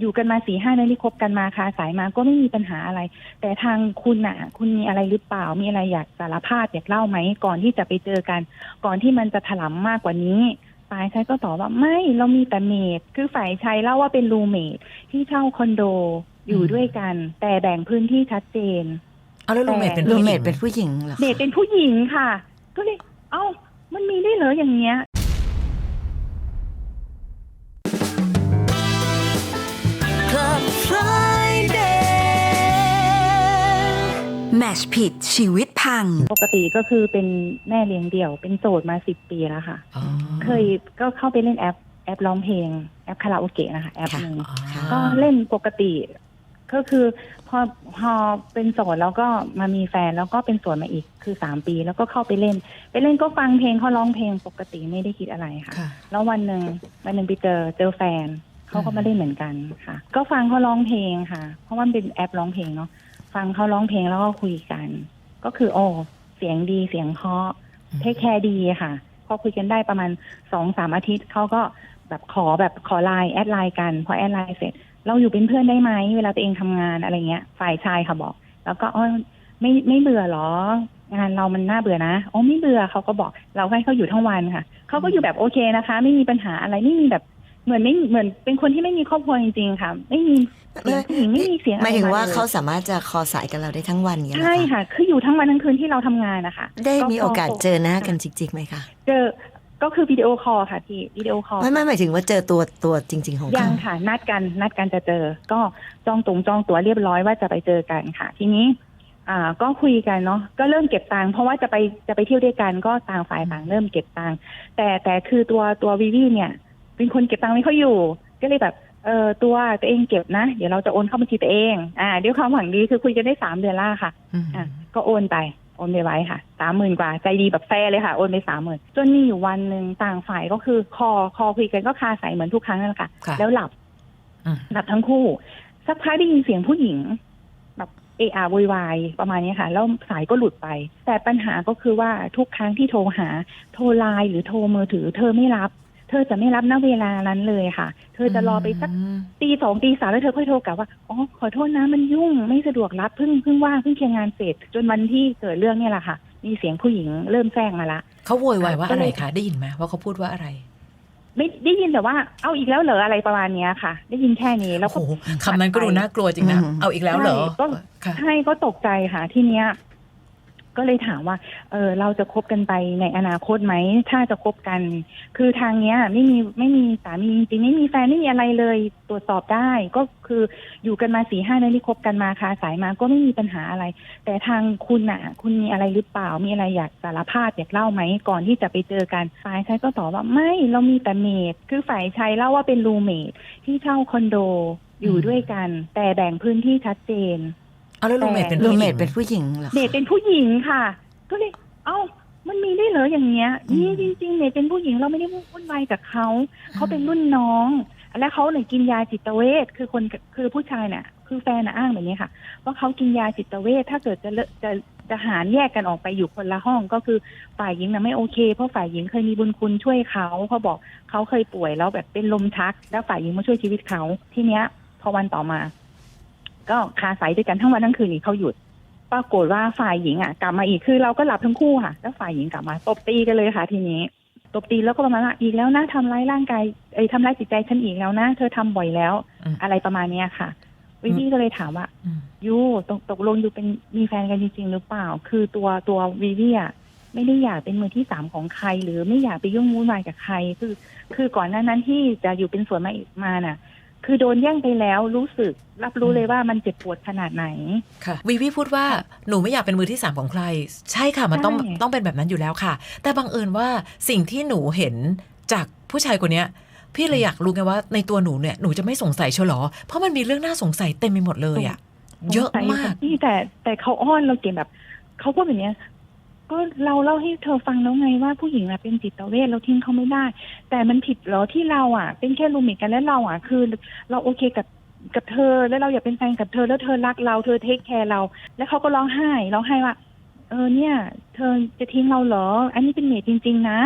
อยู่กันมาสี่ห้าเดือนที่คบกันมาคาสายมาก็ไม่มีปัญหาอะไร แต่ทางคุณอะ คุณมีอะไรหรือเปล่า มีอะไรอยากสารภาพอยากเล่าไหมก่อนที่จะไปเจอกัน ก่อนที่มันจะถลำมากกว่านี้ฝ่ายชายก็ตอบว่าไม่เรามีแต่เมดคือฝ่ายชายเล่าว่าเป็นรูเมดที่เช่าคอนโดอยู่ด้วยกัน แต่แบ่งพื้นที่ชัดเจนเอาแล้วรูเมทเป็นแต่ผู้รูหเมญิทงเป็นผู้หญิงเหรอคะเมดเป็นผู้หญิงค่ะ ก็เลย เอ้ามันมีได้เหรออย่างเงี้ย Club Friday แมชผิดชีวิตพัง ปกติก็คือเป็นแม่เลี้ยงเดี่ยว เป็นโสดมาสิบปีแล้วค่ะอ๋อเคยก็เข้าไปเล่นแอป แอปร้องเพลง แอปคาราโอเกะนะคะ แอปหนึ่งอ๋อก็เล่นปกติ ก็คือพอพอเป็นโสดแล้วก็มามีแฟนแล้วก็เป็นโสดมาอีกคือสามปีแล้วก็เข้าไปเล่น ไปเล่นก็ฟังเพลงเขาร้องเพลงปกติไม่ได้คิดอะไรค่ะค่ะแล้ววันหนึ่งวันหนึ่งไปเจอเจอแฟน เขาก็อืมไม่ได้เหมือนกันค่ะ ก็ฟังเขาร้องเพลงค่ะ เพราะว่ามันเป็นแอปร้องเพลงเนาะฟังเขาร้องเพลงแล้วก็คุยกัน ก็คือโอ้เสียงดีเสียงเพราะเทคแคร์ดีค่ะ พอคุยกันได้ประมาณสองสามอาทิตย์เขาก็แบบขอแบบขอไลน์แอดไลน์กันพอแอดไลน์เสร็จ เราอยู่เป็นเพื่อนได้ไหมเวลาตัวเองทำงานอะไรเงี้ย ฝ่ายชายค่ะบอก แล้วก็อ๋อไม่ไม่เบื่อหรองานเรามันน่าเบื่อนะอ๋อไม่เบื่อเขาก็บอก เราให้เขาอยู่ทั้งวันค่ะเขาก็อยู่แบบโอเคนะคะ ไม่มีปัญหาอะไรไม่มีแบบ เหมือนไม่เหมือนเป็นคนที่ไม่มีครอบครัวจริงๆค่ะ ไม่มีเสียงผู้หญิงไม่มีเสียงอะหไรมายถึงว่าลยเขาสามารถจะคอสายกับเราได้ทั้งวันอย่างเงี้ยเหรอใช่คะค่ะ คืออยู่ทั้งวันทั้งคืนที่เราทำงานนะคะได้มีพโอกาสเจอหน้ากันจริงๆไหมคะเจอก็คือวิดีโอคอลค่ะพี่วิดีโอคอล ไม่ไม่หมายถึงว่าเจอตัวตัวจริง ๆ ของยัเขางค่ะนัดกันนัดกันจะเจอ ก็จองตรงจองตั๋วเรียบร้อยว่าจะไปเจอกันค่ะ ทีนี้ อ่าก็คุยกันเนาะก็เริ่มเก็บตังค์เพราะว่าจะไปจะไปเที่ยวด้วยกันก็ต่างฝ่ายต่างเริ่มเก็บตังค์แต่แต่คือตัวตัววิวีเนี่ย เป็นคนเก็บตังค์ไม่ค่อยอยู่ ก็เลยแบบเออตัวตัวเองเก็บนะ เดี๋ยวเราจะโอนเข้าบัญชีตัวเอง อ่าด้วยความหวังดีคือคุยกันได้สามเดือนล่าค่ะอืมอะ ก็โอนไปโอนไปไว้ค่ะสามหมื่นกว่าใจดีแบบแฟร์เลยค่ะ โอนไปสามหมื่นจนมีอยู่วันหนึ่งต่างฝ่ายก็คือคอคอคุยกันก็คาสายเหมือนทุกครั้งนั่นแหละค่ะค่ะแล้วหลับอืมหลับทั้งคู่ สักพักได้ยินเสียงผู้หญิง แบบเอะอะโวยวายประมาณนี้ค่ะ แล้วสายก็หลุดไป แต่ปัญหาก็คือว่าทุกครั้งที่โทรหา โทรไลน์หรือโทรมือถือ เธอไม่รับ เธอจะไม่รับณเวลานั้นเลยค่ะ เธอจะรอไปสักมตีสองตีสามแล้วเธอค่อยโทรกลับว่าอ๋อขอโทษนะมันยุ่งไม่สะดวกรับเพิ่งเพิ่งว่างเพิ่งเคลียร์งานเสร็จ จนวันที่เกิดเรื่องเนี่ยแหละค่ะ มีเสียงผู้หญิงเริ่มแทรกมาละเขาโวยวายว่าก็อะเลไรยคะได้ยินไหมว่าเขาพูดว่าอะไร ไม่ได้ยินแต่ว่าเอาอีกแล้วเหรออะไรประมาณเนี้ยค่ะ ได้ยินแค่นี้แล้วก็โอ้โหคำนั้นก็ดูน่ากลัวจริงนะอืมเอาอีกแล้วเหรอใช่ก็ค่ะใช่ก็ตกใจค่ะที่เนี้ย ก็เลยถามว่า เออเราจะคบกันไปในอนาคตไหม ถ้าจะคบกัน คือทางเนี้ยไม่มีไม่มีสามีจริงๆไม่มีแฟนไม่มีอะไรเลยตรวจสอบได้ ก็คืออยู่กันมาสี่ห้าเดือนที่คบกันมาคาสายมาก็ไม่มีปัญหาอะไร แต่ทางคุณอะ คุณมีอะไรหรือเปล่ามีอะไรอยากสารภาพอยากเล่าไหมก่อนที่จะไปเจอกันฝ่ายชายก็ตอบว่าไม่เรามีแต่เมดคือฝ่ายชายเล่าว่าเป็นรูเมดที่เช่าคอนโดอยู่ด้วยกัน แต่แบ่งพื้นที่ชัดเจน เอาแล้วรูเมทเป็นรูผู้หเมญิทงเป็นผู้หญิงเหรอคะเมดเป็นผู้หญิงค่ะ ก็เลย เอ้า มันมีได้เหรออย่างเงี้ยอืมนี่จริงๆเมดเป็นผู้หญิงเราไม่ได้วุ่นวายกับเขาเขาเป็นรุ่นน้อง และเขาเนี่ยกินยาจิตเวชคือคนคือผู้ชายเนี่ยคือแฟนน่ะอ้างแบบนี้ค่ะว่าเขากินยาจิตเวชถ้าเกิดจะเลอะจะจะหารแยกกันออกไปอยู่คนละห้องก็คือฝ่ายหญิงน่ะไม่โอเค เพราะฝ่ายหญิงเคยมีบุญคุณช่วยเขาเขาบอกเขาเคยป่วยแล้วแบบเป็นลมชัก แล้วฝ่ายหญิงมาช่วยชีวิตเขาทีเนี้ย พอวันต่อมา ก็คาสายด้วยกันทั้งวันทั้งคืนอีกเขาหยุด ปรากฏว่าฝ่ายหญิงอะกลับมาอีกคือเราก็หลับทั้งคู่ค่ะ แล้วฝ่ายหญิงกลับมาตบตีกันเลยค่ะ ทีนี้ตบตีแล้วก็ประมาณว่าอีกแล้วนะทำร้ายร่างกายเอ้ยทำร้ายจิตใจฉันอีกแล้วนะเธอทำบ่อยแล้วอืมอะไรประมาณเนี้ยค่ะวิวีก็เลยถามว่าอืมยูตกตกลงยูเป็นมีแฟนกันจริง ๆ หรือเปล่า คือตัวตัววิวีอะไม่ได้อยากเป็นมือที่สามของใคร หรือไม่อยากไปยุ่งวุ่นวายกับใคร คือ คือก่อนหน้านั้นที่จะอยู่เป็นส่วนมามาน่ะ คือโดนแย่งไปแล้วรู้สึกรับรู้เลยว่ามันเจ็บปวดขนาดไหน ค่ะ วีวีพูดว่าหนูไม่อยากเป็นมือที่สามของใคร ใช่ค่ะ มันต้องใช่ ต้องเป็นแบบนั้นอยู่แล้วค่ะ แต่บังเอิญว่าสิ่งที่หนูเห็นจากผู้ชายคนเนี้ย พี่เลยอยากรู้ไงว่าในตัวหนูเนี่ยหนูจะไม่สงสัยเชียวเหรอ เพราะมันมีเรื่องน่าสงสัยเต็มไปหมดเลยอะเยอะมากนี่แต่แต่เขาอ้อนเราเก่งแบบเขาพูดแบบเนี้ย ก็เราเล่าให้เธอฟังแล้วไงว่าผู้หญิงอะเป็นจิตเวชเราทิ้งเขาไม่ได้ แต่มันผิดเหรอที่เราอะเป็นแค่รูมเมทกันแล้วเราอะคือ เราโอเคกับกับเธอแล้วเราอยากเป็นแฟนกับเธอแล้วเธอรักเราเธอเทคแคร์เรา แล้วเขาก็ร้องไห้ร้องไห้ว่าเออเนี่ย เธอจะทิ้งเราเหรอ อันนี้เป็นเมทจริง ๆ นะ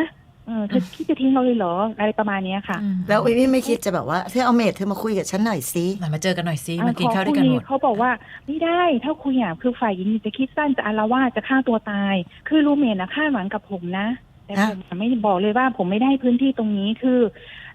อเออเธอคิดจะทิ้งเราเลยเหรอ อะไรประมาณเนี้ยค่ะอืมแล้ววิวี่ไม่คิดจะแบบว่าเธอเอาเมดเธอมาคุยกับฉันหน่อยสิไหนมาเจอกันหน่อยสิอะมากินข้าวด้วยกันหมดขอคุเขาบอกว่าไม่ได้ถ้าคุยอะคือฝ่ายหญิงจะคิดสั้นจะอาละวาดจะฆ่าตัวตาย คือรูเมนนะคาดหวังกับผมนะ แต่ฮะผมไม่บอกเลยว่าผมไม่ได้พื้นที่ตรงนี้คือ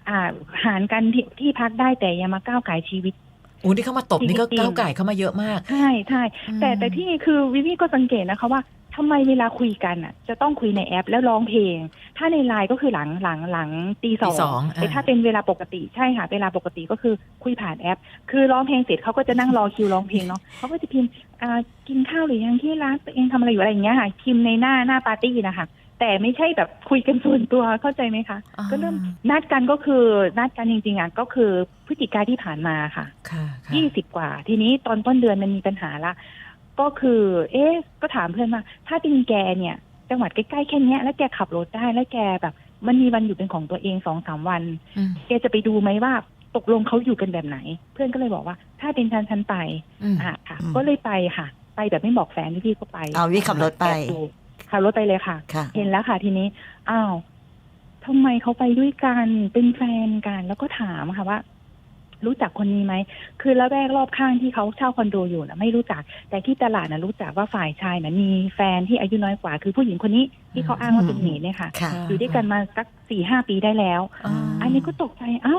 อ่าหารกันที่ที่พักได้แต่อย่ามาก้าวไก่ายชีวิตโอ้นี่เข้ามาตบนี่ก็จริงๆก้าวไก่เข้ามาเยอะมาก ใช่ใช่อืมแต่แต่ที่คือวิวีก็สังเกตนะคะว่า ทำไมเวลาคุยกันอะ จะต้องคุยในแอปแล้วร้องเพลง ถ้าในไลน์ก็คือหลังหลังหลังตีสตีองสองแต่ถ้าเป็นเวลาปกติใช่ค่ะ เวลาปกติก็คือคุยผ่านแอป คือร้องเพลงเสร็จเขาก็จะนั่งรอคิวร้องเพลงเนาะเขาก็จะพิมพ์อ่ากินข้าวหรือยังที่ร้านตัวเองทำอะไรอยู่อะไรอย่างเงี้ยค่ะพิมพ์ในหน้าหน้าปาร์ตี้นะคะแต่ไม่ใช่แบบคุยกันส่วนตัวเข้าใจไหมคะอ่าก็เริ่มนัดกันก็คือนัดกันจริงๆอะก็คือพฤศจิกาที่ผ่านมาค่ะค่ะค่ะยี่สิบกว่า ทีนี้ตอนต้นเดือนมันมีปัญหาละ ก็คือ เอ๊ะ ก็ถามเพื่อนว่าถ้าเป็นแกเนี่ย จังหวัดใกล้ๆแค่เนี้ย แล้วแกขับรถได้ แล้วแกแบบ มันมีวันอยู่เป็นของตัวเองสองสามวัน อืมแกจะไปดูไหมว่าตกลงเขาอยู่กันแบบไหน เพื่อนก็เลยบอกว่า ถ้าเป็นฉันฉันไป อืม อะค่ะ อืมก็เลยไปค่ะ ไปแบบไม่บอกแฟนพี่ๆก็ไปเอาวิขับรถไป แอบดูขับรถไปเลยค่ะ ค่ะ เห็นแล้วค่ะทีนี้ อ้าวทำไมเขาไปด้วยกัน เป็นแฟนกัน แล้วก็ถามค่ะว่า รู้จักคนนี้ไหม คือละแวกรอบข้างที่เขาเช่าคอนโดอยู่นะไม่รู้จัก แต่ที่ตลาดนะรู้จักว่าฝ่ายชายนะมีแฟนที่อายุน้อยกว่า คือผู้หญิงคนนี้ที่เขาอ้างว่าเป็นเมดเนี่ยค่ะ ค่ะ อยู่ด้วยกันมาสักสี่ห้าปีได้แล้วอ่าอันนี้ก็ตกใจเอ้า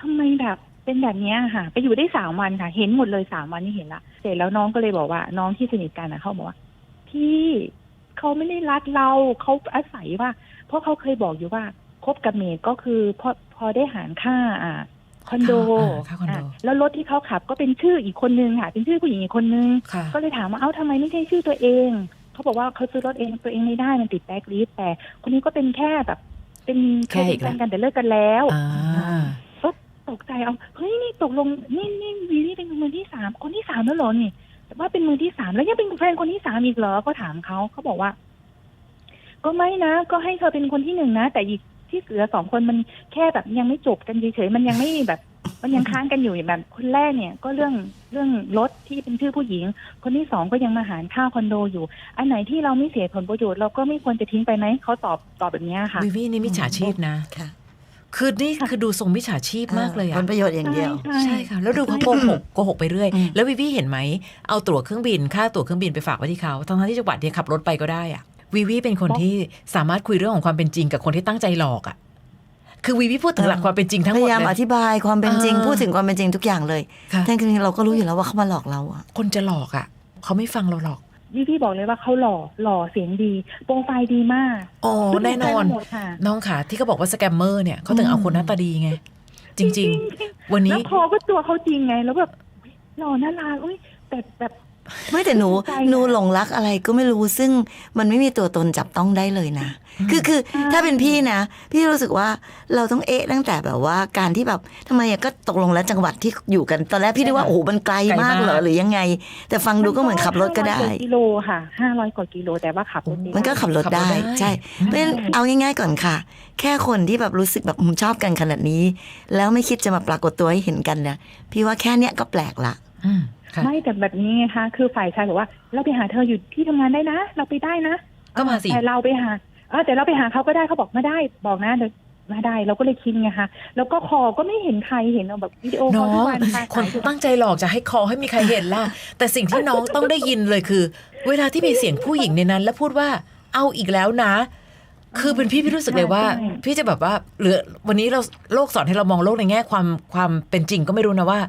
ทำไมแบบเป็นแบบเนี้ยค่ะ ไปอยู่ได้สามวันค่ะ เห็นหมดเลยสามวันนี่เห็นละ เสร็จแล้วน้องก็เลยบอกว่า น้องที่สนิทกันนะเขาบอกว่า พี่เขาไม่ได้รัดเราเขาอาศัยว่า เพราะเขาเคยบอกอยู่ว่าคบกับเมย์ก็คือพอพอได้หารค่าอ่า คอนโดอ่าค่าคอนโดอะแล้วรถที่เขาขับก็เป็นชื่ออีกคนนึงค่ะ เป็นชื่อผู้หญิงอีกคนนึง ค่ะก็เลยถามว่าเอ้าทำไมไม่ใช่ชื่อตัวเอง เขาบอกว่าเขาซื้อรถเองตัวเองไม่ได้มันติดแบ็คลิสต์แต่คนนี้ก็เป็นแค่แบบเป็นแค่เคยอีเป็กนแล้วแฟนกันแต่เลิกกันแล้วอ่าก็ตกใจเอาเฮ้ยนี่ตกลงนี่นี่วีนี่เป็นมือที่สามคนที่สามแล้วเหรอนี่แต่ว่าเป็นมือที่สามแล้วยังเป็นแฟนคนที่สามอีกเหรอก็ถามเขาเขาบอกว่า ก็ไม่นะ ก็ให้เธอเป็นคนที่หนึ่งนะ แต่อีก ที่เหลือสองคนมันแค่แบบยังไม่จบกันเฉยๆมันยังไม่แบบ มันยังค้างกันอยู่อย่างแบบคนแรกเนี่ยก็เรื่องเรื่องรถที่เป็นชื่อผู้หญิง คนที่สองก็ยังมาหารค่าคอนโดอยู่ อันไหนที่เราไม่เสียผลประโยชน์เราก็ไม่ควรจะทิ้งไปไหมเขาตอบตอบแบบเนี้ยค่ะวิวีนี่มิจฉาชีพนะค่ะคือนี่คือดูทรงมิจฉาชีพมากเลยผอะลประโยชน์อย่างเดียว ใช่ค่ะ แล้วดูเขาโกหกโกหกไปเรื่อยอืมแล้ววิวีเห็นไหมเอาตั๋วเครื่องบินค่าตั๋วเครื่องบินไปฝากไว้ที่เขาทั้งๆที่จังหวัดเนี่ยขับรถไปก็ได้อะ วิวีเป็นคนที่สามารถคุยเรื่องของความเป็นจริงกับคนที่ตั้งใจหลอกอะคือวิวีพูดถึงหลักความเป็นจริงทั้งหพมดยายามเลอยธิบายความเป็นจริงอ่าพูดถึงความเป็นจริงทุกอย่างเลยค่ะแต่จริงๆเราก็รู้อยู่แล้วว่าเขามาหลอกเราอะคนจะหลอกอะเขาไม่ฟังเราหรอกวิพี่บอกเลยว่าเขาหล่อหล่อเสียงดีโปรไฟล์ดีมากอ๋อแน่นอนหมดค่ะน้องค่ะ ที่เขาบอกว่าสแกมเมอร์เนี่ยเขาถึงเอาคนหน้าตาดีไง จริง ๆ วันแล้นี้วพอก็ตัวเขาจริงไง แล้วแบบอุ๊ยหล่อน่ารักอุ้ยแต่แบบ ไม่แต่หนูใจอะหนูหลงรักอะไรก็ไม่รู้ซึ่งมันไม่มีตัวตนจับต้องได้เลยนะ คือคือใช่ถ้าเป็นพี่นะ พี่รู้สึกว่าเราต้องเอ๊ะตั้งแต่แบบว่าการที่แบบทำไมอะก็ตกลงแล้วจังหวัดที่อยู่กัน ตอนแรกพี่นึกว่าใช่ค่ะโอ้โหมันไกลไกลมากมากเหรอหรือยังไง แต่ฟังดูก็เหมือนขับรถก็ได้500ว่ากิโลค่ะห้าร้อยกว่ากิโลแต่ว่าขับรถไมันก็ขับรถขับรถได้ได้ใช่เพราะฉะนั้นเอาง่าย ๆก่อนค่ะ แค่คนที่แบบรู้สึกแบบอืมชอบกันขนาดนี้ แล้วไม่คิดจะมาปรากฏตัวให้เห็นกันเนี่ยพี่ว่าแค่เนี้ยก็แปลกละอืมค่ะ ไม่แต่แบบนี้ไงคะคือฝ่ายชายบอกว่า เราไปหาเธออยู่ที่ทำงานได้นะ เราไปได้นะก็มาสิแต่เราไปหาเออแต่เราไปหาเขาก็ได้เขาบอกไม่ได้บอกนะเดี๋ยวมาได้เราก็เลยคิดไงคะแล้วก็คอก็ไม่เห็นใครเห็นเอาแบบวิดีโอคน้ออลทุกงวันค่ะคนตั้งใจหลอกจะให้คอให้มีใครเห็นล่ะ แต่สิ่งที่น้องต้องได้ยินเลยคือ เวลาที่มีเสียงผู้หญิงในนั้น แล้วพูดว่าเอาอีกแล้วนะ คือเป็นพี่พี่รู้สึกเลยว่า พี่จะแบบว่าหรือวันนี้เราโลกสอนให้เรามองโลกในแง่ความความเป็นจริงก็ไม่รู้นะว่า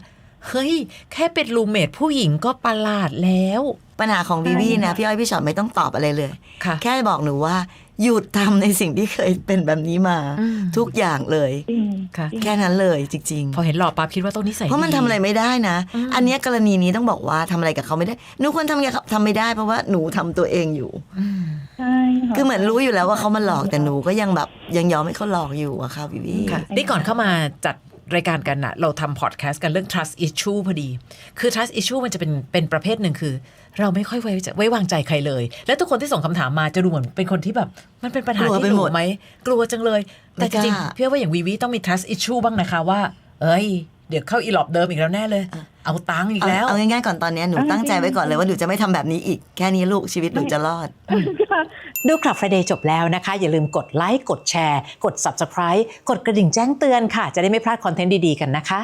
เฮ้ย แค่เป็นรูเมทผู้หญิงก็ประหลาดแล้ว ปัญหาของวีวีนะ พี่อ้อยพี่ชอตไม่ต้องตอบอะไรเลยค่ะแค่บอกหนูว่า หยุดทำในสิ่งที่เคยเป็นแบบนี้มาอืมทุกอย่างเลยจริงค่ะแค่นั้นเลยจริงพอเห็นหล่อปั๊บคิดว่าต้องนิสัยๆเพราะมันดีทำอะไรไม่ได้นะอืมอันเนี้ยกรณีนี้ต้องบอกว่าทำอะไรกับเขาไม่ได้หนูควรทำไงทำไม่ได้เพราะว่าหนูทำตัวเองอยู่อืมใช่ะคือเหมือนรู้อยู่แล้วว่าเขามาหลอกแต่หนูก็ยังแบบยังยอมให้เขาหลอกอยู่อะค่ะวีวีค่ะนี่ก่อนเข้ามาจัด รายการกันนะเราทำพอดแคสต์กันเรื่อง trust issue พอดี คือ trust issue มันจะเป็นเป็นประเภทหนึ่งคือ เราไม่ค่อยไว้ใจไว้วางใจใครเลย และทุกคนที่ส่งคำถามมาจะดูเหมือนเป็นคนที่แบบ มันเป็นปัญหาที่หนูไหม กลัวจังเลย แต่จริงๆเพื่อว่าอย่างวีวีต้องมี trust issue บ้างนะคะว่า เอ้ย เดี๋ยวเข้าอีหลอบเดิมอีกแล้วแน่เลย เอาตังค์อีกเอาแล้ว เอาง่ายๆก่อนตอนเนี้ยหนูเอาตั้งใจไว้ก่อนเลยว่าหนูจะไม่ทำแบบนี้อีก แค่นี้ลูกชีวิตหนูจะรอด ดูคลับ Friday จบแล้วนะคะ อย่าลืมกดไลค์กดแชร์ กด Subscribe กดกระดิ่งแจ้งเตือนค่ะ จะได้ไม่พลาดคอนเทนต์ดีๆกันนะคะ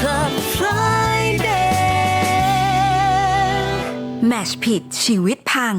Club Friday แมชผิดชีวิตพัง